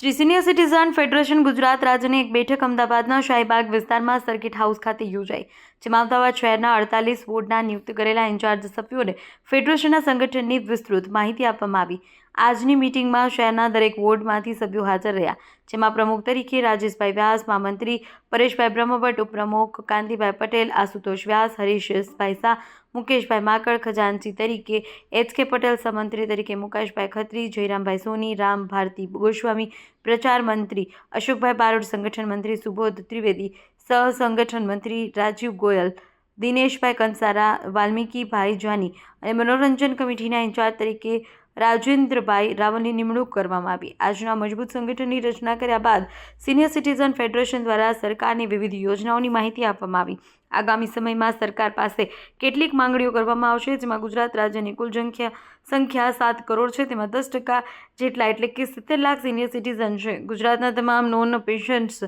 Shri senior citizen federation Gujarat રાજ્યની એક બેઠક અમદાવાદના શાહીબાગ વિસ્તારમાં સર્કિટ હાઉસ ખાતે યોજાઈ. જેમાં અમદાવાદ શહેરના અડતાલીસ વોર્ડના નિયુક્ત કરેલા ઇન્ચાર્જ સભ્યોને ફેડરેશનના સંગઠનની વિસ્તૃત માહિતી આપવામાં આવી. આજની મિટિંગમાં શહેરના દરેક વોર્ડમાંથી સભ્યો હાજર રહ્યા. જેમાં પ્રમુખ તરીકે રાજેશભાઈ વ્યાસ, મહામંત્રી પરેશભાઈ બ્રહ્મભટ્ટ, ઉપપ્રમુખ કાંતિભાઈ પટેલ, આશુતોષ વ્યાસ, હરીશભાઈ શાહ, મુકેશભાઈ માકડ, ખજાનચી તરીકે, એચ કે પટેલ, સમંત્રી તરીકે મુકેશભાઈ ખત્રી, જયરામભાઈ સોની, રામ ભારતી ગોસ્વામી, પ્રચાર મંત્રી અશોકભાઈ બારોટ, સંગઠન મંત્રી સુબોધ ત્રિવેદી સહ સંગઠન મંત્રી રાજીવ ગોયલ દિનેશભાઈ કંસારા વાલ્મીકીભાઈ જાની અને મનોરંજન કમિટીના ઇન્ચાર્જ તરીકે રાજેન્દ્રભાઈ રાવલની નિમણૂક કરવામાં આવી. આજના મજબૂત સંગઠનની રચના કર્યા બાદ સિનિયર સિટીઝન ફેડરેશન દ્વારા સરકારની વિવિધ યોજનાઓની માહિતી આપવામાં આવી. આગામી સમયમાં સરકાર પાસે કેટલીક માંગણીઓ કરવામાં આવશે, જેમાં ગુજરાત રાજ્યની કુલ સંખ્યા સંખ્યા સાત કરોડ છે. તેમાં દસ ટકા જેટલા એટલે કે સિત્તેર લાખ સિનિયર સિટીઝન છે. ગુજરાતના તમામ નોન પેશન્ટ્સ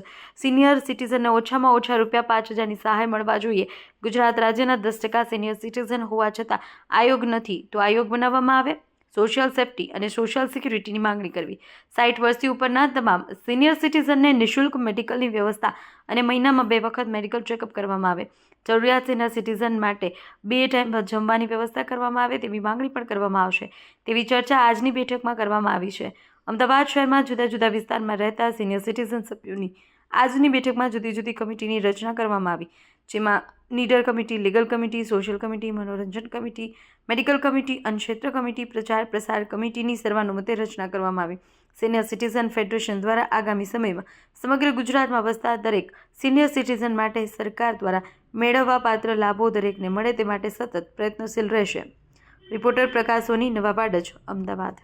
સિનિયર સિટીઝનને ઓછામાં ઓછા રૂપિયા પાંચ હજારની સહાય મળવા જોઈએ. ગુજરાત રાજ્યના દસ ટકા સિનિયર સિટીઝન હોવા છતાં આયોગ નથી. તો આયોગ બનાવવામાં આવે? સોશિયલ સેફટી અને સોશિયલ સિક્યુરિટીની માંગણી કરવી. સાઠ વર્ષથી ઉપરના તમામ સિનિયર સિટીઝનને નિઃશુલ્ક મેડિકલની વ્યવસ્થા અને મહિનામાં બે વખત મેડિકલ ચેકઅપ કરવામાં આવે. જરૂરિયાત સિનિયર સિટીઝન માટે બે ટાઈમ જમવાની વ્યવસ્થા કરવામાં આવે તેવી માંગણી પણ કરવામાં આવશે. તેવી ચર્ચા આજની બેઠકમાં કરવામાં આવી છે. અમદાવાદ શહેરમાં જુદા જુદા વિસ્તારમાં રહેતા સિનિયર સિટીઝન સભ્યોની આજની બેઠકમાં જુદી જુદી કમિટીની રચના કરવામાં આવી, જેમાં નીડર committee, legal committee, social committee, મનોરંજન કમિટી, મેડિકલ કમિટી અને ક્ષેત્ર કમિટી પ્રચાર પ્રસાર કમિટીની સર્વાનુમતે રચના કરવામાં આવી. સિનિયર સિટીઝન ફેડરેશન દ્વારા આગામી સમયમાં સમગ્ર ગુજરાતમાં વસતા દરેક સિનિયર સિટીઝન માટે સરકાર દ્વારા મેળવવા પાત્ર લાભો દરેકને મળે તે માટે સતત પ્રયત્નશીલ રહેશે. રિપોર્ટર પ્રકાશ સોની નવાબાડજ અમદાવાદ.